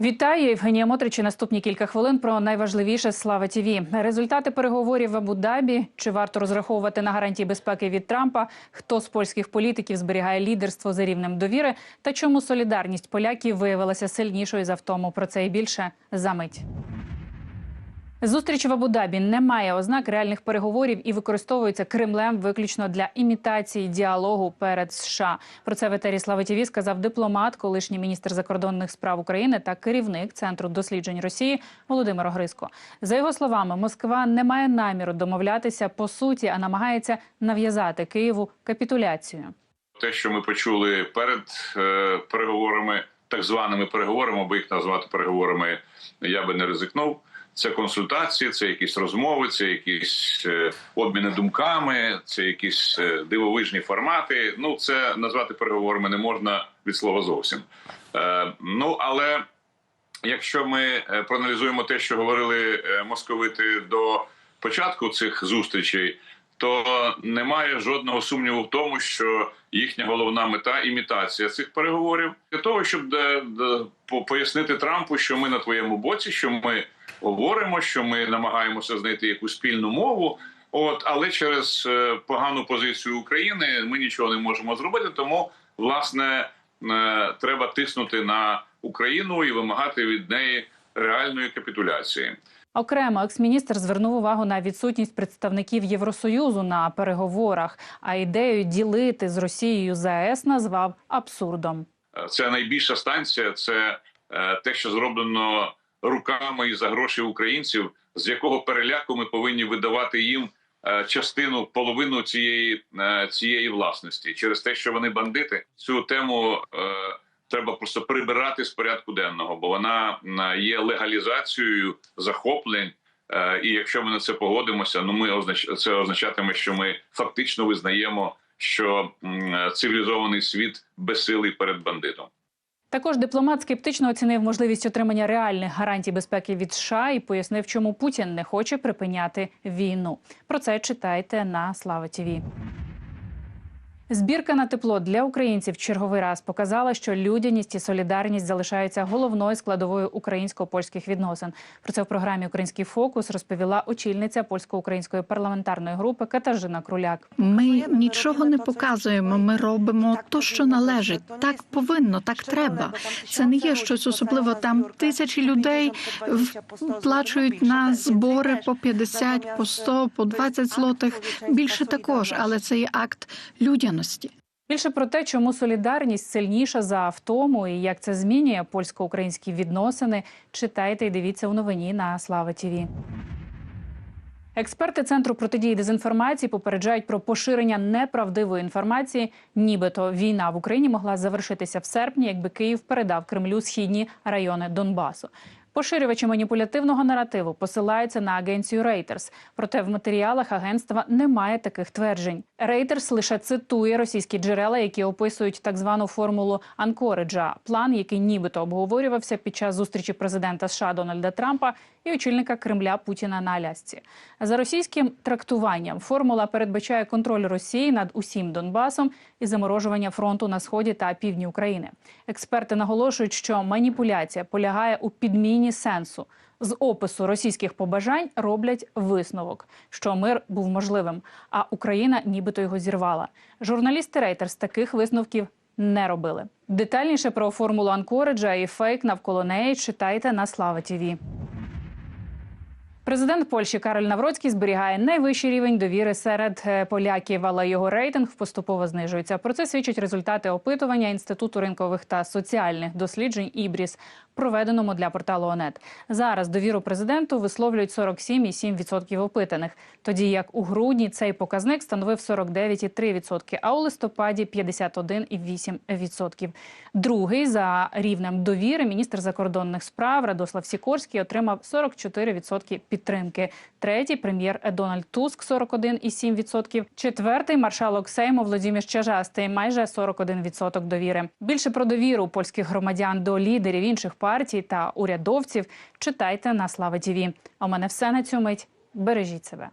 Вітаю, Євгенія Мотричі. Наступні кілька хвилин про найважливіше Слава ТІВІ. Результати переговорів в Абу-Дабі. Чи варто розраховувати на гарантії безпеки від Трампа? Хто з польських політиків зберігає лідерство за рівнем довіри? Та чому солідарність поляків виявилася сильнішою за втому? Про це і більше за мить. Зустріч в Абу-Дабі не має ознак реальних переговорів і використовується Кремлем виключно для імітації діалогу перед США. Про це в етері Слава ТІВІ сказав дипломат, колишній міністр закордонних справ України та керівник центру досліджень Росії Володимир Огриско. За його словами, Москва не має наміру домовлятися по суті, а намагається нав'язати Києву капітуляцію. те, що ми почули перед е, переговорами, так званими переговорами, бо їх назвати переговорами я би не ризикнув. Це консультації, це якісь розмови, це якісь е, обміни думками, це якісь е, дивовижні формати. Ну, це назвати переговорами не можна від слова зовсім. Е, ну але якщо ми проаналізуємо те, що говорили московити до початку цих зустрічей, то немає жодного сумніву в тому, що їхня головна мета імітація цих переговорів для того, щоб пояснити Трампу, що ми на твоєму боці, що ми говоримо, що ми намагаємося знайти якусь спільну мову. От, але через е, погану позицію України ми нічого не можемо зробити. Тому власне е, треба тиснути на Україну і вимагати від неї реальної капітуляції. Окремо, екс-міністр звернув увагу на відсутність представників Євросоюзу на переговорах, а ідею ділити з Росією ЗАЕС назвав абсурдом. Це найбільша станція, це е, те, що зроблено руками і за гроші українців, з якого переляку ми повинні видавати їм е, частину, половину цієї, е, цієї власності через те, що вони бандити. Цю тему е, треба просто прибирати з порядку денного, бо вона є легалізацією захоплень. Е, І якщо ми на це погодимося, ну ми означ... це означатиме, що ми фактично визнаємо, що цивілізований світ безсилий перед бандитом. Також дипломат скептично оцінив можливість отримання реальних гарантій безпеки від США і пояснив, чому Путін не хоче припиняти війну. Про це читайте на Слава ТІВІ. Збірка на тепло для українців черговий раз показала, що людяність і солідарність залишаються головною складовою українсько-польських відносин. Про це в програмі Український фокус розповіла очільниця польсько-української парламентарної групи Катажина Круляк. Ми нічого не показуємо. Ми робимо то, що належить. Так повинно, так треба. Це не є щось особливо. Там тисячі людей вплачують на збори по 50, по 100, по 20 злотих. Більше також, але це є акт людяності. Більше про те, чому солідарність сильніша за втому і як це змінює польсько-українські відносини, читайте і дивіться у новині на Слава ТІВІ. Експерти центру протидії дезінформації попереджають про поширення неправдивої інформації, нібито війна в Україні могла завершитися в серпні, якби Київ передав Кремлю східні райони Донбасу. Поширювачі маніпулятивного наративу посилаються на агенцію Reuters. Проте в матеріалах агентства немає таких тверджень. Reuters лише цитує російські джерела, які описують так звану формулу Анкориджа, план, який нібито обговорювався під час зустрічі президента США Дональда Трампа і очільника Кремля Путіна на Алясці. За російським трактуванням формула передбачає контроль Росії над усім Донбасом і заморожування фронту на сході та півдні України. Експерти наголошують, що маніпуляція полягає у підміні сенсу. З опису російських побажань роблять висновок, що мир був можливим, а Україна нібито його зірвала. Журналісти Рейтерс таких висновків не робили. Детальніше про формулу Анкориджа і фейк навколо неї читайте на Слава ТІВІ. Президент Польщі Кароль Навроцький зберігає найвищий рівень довіри серед е, поляків, але його рейтинг поступово знижується. Про це свідчать результати опитування інституту ринкових та соціальних досліджень Ібріс, проведеному для порталу ОНЕТ. Зараз довіру президенту висловлюють 47,7% опитаних, тоді як у грудні цей показник становив 49,3%, а у листопаді 51,8%. Другий за рівнем довіри міністр закордонних справ Радослав Сікорський отримав 44% підтримки. Третій прем'єр Дональд Туск 41,7%. Четвертий маршалок Сейму Володимир Чажастий майже 41% довіри. Більше про довіру польських громадян до лідерів інших партій та урядовців читайте на Слава ТІВІ. А у мене все на цю мить. Бережіть себе.